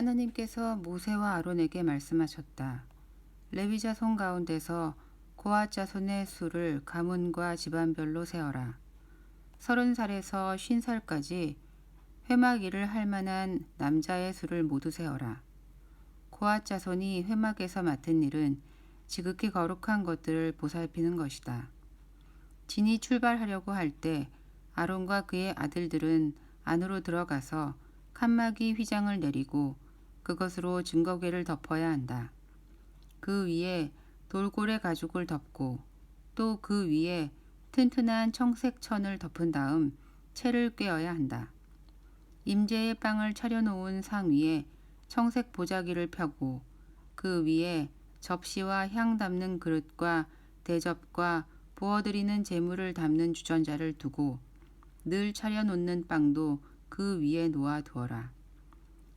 하나님께서 모세와 아론에게 말씀하셨다. 레위 자손 가운데서 고앗 자손의 수를 가문과 집안별로 세어라. 서른 살에서 쉰 살까지 회막 일을 할 만한 남자의 수를 모두 세어라. 고앗 자손이 회막에서 맡은 일은 지극히 거룩한 것들을 보살피는 것이다. 진이 출발하려고 할 때 아론과 그의 아들들은 안으로 들어가서 칸막이 휘장을 내리고 그것으로 증거궤를 덮어야 한다. 그 위에 돌고래 가죽을 덮고 또 그 위에 튼튼한 청색 천을 덮은 다음 채를 꿰어야 한다. 임재의 빵을 차려놓은 상 위에 청색 보자기를 펴고 그 위에 접시와 향 담는 그릇과 대접과 부어드리는 재물을 담는 주전자를 두고 늘 차려놓는 빵도 그 위에 놓아 두어라.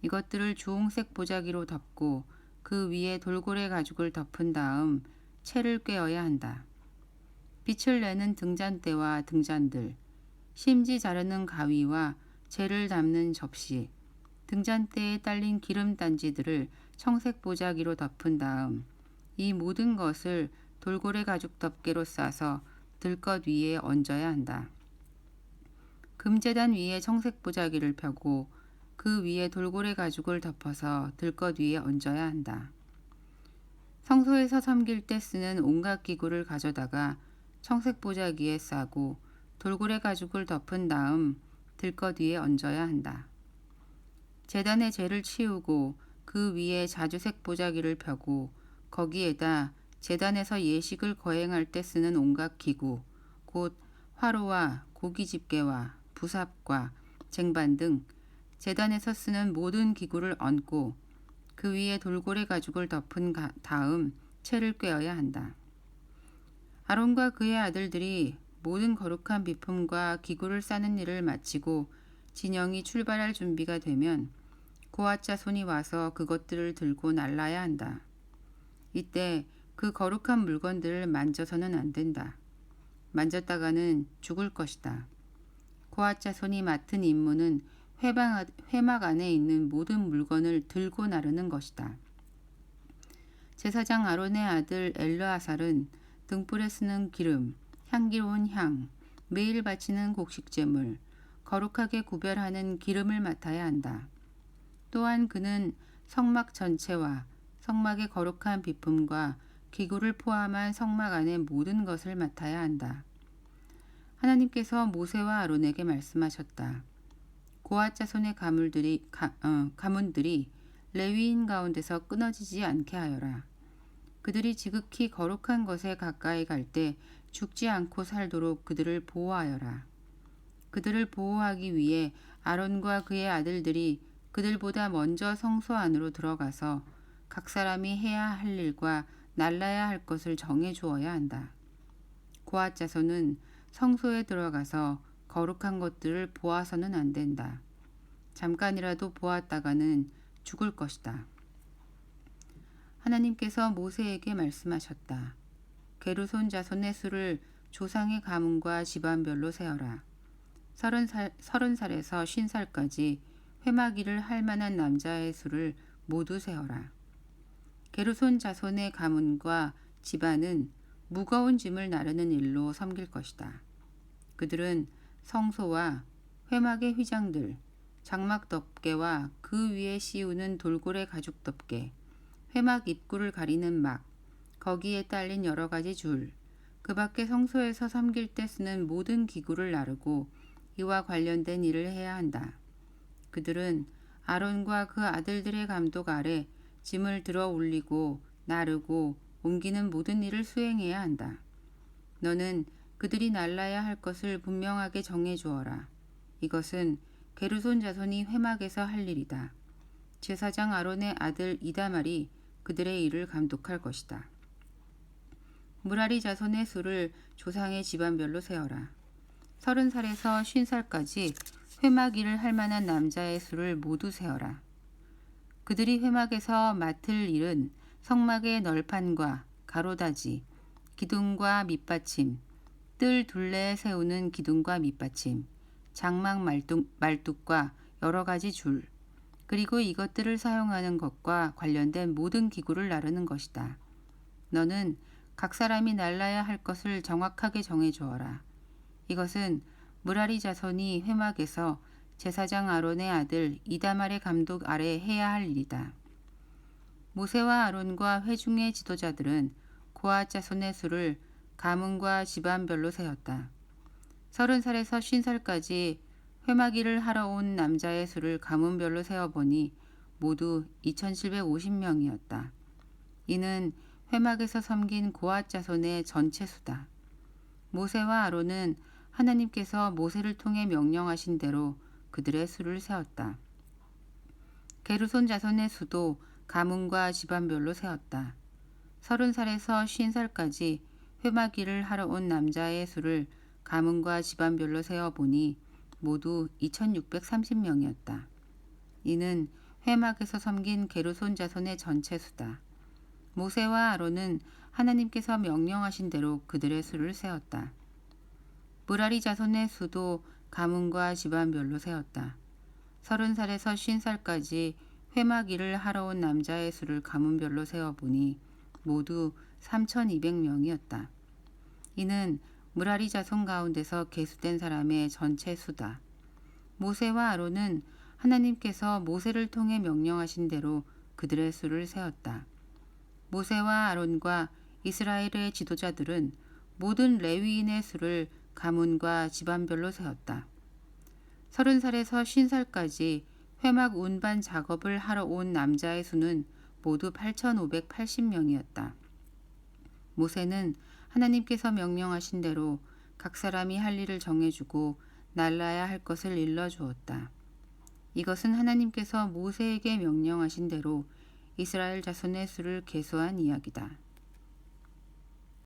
이것들을 주홍색 보자기로 덮고 그 위에 돌고래 가죽을 덮은 다음 채를 꿰어야 한다. 빛을 내는 등잔대와 등잔들, 심지 자르는 가위와 재를 담는 접시, 등잔대에 딸린 기름 단지들을 청색 보자기로 덮은 다음 이 모든 것을 돌고래 가죽 덮개로 싸서 들것 위에 얹어야 한다. 금재단 위에 청색 보자기를 펴고 그 위에 돌고래 가죽을 덮어서 들것 위에 얹어야 한다. 성소에서 섬길 때 쓰는 온갖 기구를 가져다가 청색 보자기에 싸고 돌고래 가죽을 덮은 다음 들것 위에 얹어야 한다. 재단의 재를 치우고 그 위에 자주색 보자기를 펴고 거기에다 재단에서 예식을 거행할 때 쓰는 온갖 기구, 곧 화로와 고기 집게와 부삽과 쟁반 등 재단에서 쓰는 모든 기구를 얹고 그 위에 돌고래 가죽을 덮은 다음 채를 꿰어야 한다. 아론과 그의 아들들이 모든 거룩한 비품과 기구를 싸는 일을 마치고 진영이 출발할 준비가 되면 고아자 손이 와서 그것들을 들고 날라야 한다. 이때 그 거룩한 물건들을 만져서는 안 된다. 만졌다가는 죽을 것이다. 고아자 손이 맡은 임무는 회방, 회막 안에 있는 모든 물건을 들고 나르는 것이다. 제사장 아론의 아들 엘르아살은 등불에 쓰는 기름, 향기로운 향, 매일 바치는 곡식재물, 거룩하게 구별하는 기름을 맡아야 한다. 또한 그는 성막 전체와 성막의 거룩한 비품과 기구를 포함한 성막 안의 모든 것을 맡아야 한다. 하나님께서 모세와 아론에게 말씀하셨다. 고아 자손의 가물들이 가, 어, 가문들이 레위인 가운데서 끊어지지 않게 하여라. 그들이 지극히 거룩한 것에 가까이 갈 때 죽지 않고 살도록 그들을 보호하여라. 그들을 보호하기 위해 아론과 그의 아들들이 그들보다 먼저 성소 안으로 들어가서 각 사람이 해야 할 일과 날라야 할 것을 정해 주어야 한다. 고아 자손은 성소에 들어가서 거룩한 것들을 보아서는 안 된다. 잠깐이라도 보았다가는 죽을 것이다. 하나님께서 모세에게 말씀하셨다. 게르손 자손의 수를 조상의 가문과 집안별로 세어라. 서른 살, 서른 살에서 쉰 살까지 회마기를 할 만한 남자의 수를 모두 세어라. 게르손 자손의 가문과 집안은 무거운 짐을 나르는 일로 섬길 것이다. 그들은 성소와 회막의 휘장들, 장막 덮개와 그 위에 씌우는 돌고래 가죽 덮개, 회막 입구를 가리는 막, 거기에 딸린 여러 가지 줄, 그 밖에 성소에서 섬길 때 쓰는 모든 기구를 나르고 이와 관련된 일을 해야 한다. 그들은 아론과 그 아들들의 감독 아래 짐을 들어 올리고 나르고 옮기는 모든 일을 수행해야 한다. 너는 그들이 날라야 할 것을 분명하게 정해 주어라. 이것은 게르손 자손이 회막에서 할 일이다. 제사장 아론의 아들 이다말이 그들의 일을 감독할 것이다. 무라리 자손의 수를 조상의 집안별로 세어라. 서른 살에서 쉰 살까지 회막 일을 할 만한 남자의 수를 모두 세어라. 그들이 회막에서 맡을 일은 성막의 널판과 가로다지, 기둥과 밑받침, 뜰 둘레에 세우는 기둥과 밑받침, 장막 말뚝, 말뚝과 여러 가지 줄, 그리고 이것들을 사용하는 것과 관련된 모든 기구를 나르는 것이다. 너는 각 사람이 날라야 할 것을 정확하게 정해 주어라. 이것은 무라리 자손이 회막에서 제사장 아론의 아들 이다말의 감독 아래 해야 할 일이다. 모세와 아론과 회중의 지도자들은 고아 자손의 수를 가문과 집안별로 세었다. 서른 살에서 쉰 살까지 회마기를 하러 온 남자의 수를 가문별로 세어보니 모두 2,750명이었다. 이는 회막에서 섬긴 고아 자손의 전체 수다. 모세와 아론은 하나님께서 모세를 통해 명령하신 대로 그들의 수를 세었다. 게르손 자손의 수도 가문과 집안별로 세었다. 서른 살에서 쉰 살까지 회마기를 하러 온 남자의 수를 가문과 집안별로 세어보니 모두 2,630명이었다. 이는 회막에서 섬긴 게르손 자손의 전체 수다. 모세와 아론은 하나님께서 명령하신 대로 그들의 수를 세었다. 무라리 자손의 수도 가문과 집안별로 세었다. 서른 살에서 쉰 살까지 회마기를 하러 온 남자의 수를 가문별로 세어보니 모두 3,200명이었다. 이는 무라리 자손 가운데서 계수된 사람의 전체 수다. 모세와 아론은 하나님께서 모세를 통해 명령하신 대로 그들의 수를 세었다. 모세와 아론과 이스라엘의 지도자들은 모든 레위인의 수를 가문과 집안별로 세웠다. 서른 살에서 쉰 살까지 회막 운반 작업을 하러 온 남자의 수는 모두 8,580명이었다. 모세는 하나님께서 명령하신 대로 각 사람이 할 일을 정해주고 날라야 할 것을 일러주었다. 이것은 하나님께서 모세에게 명령하신 대로 이스라엘 자손의 수를 계수한 이야기다.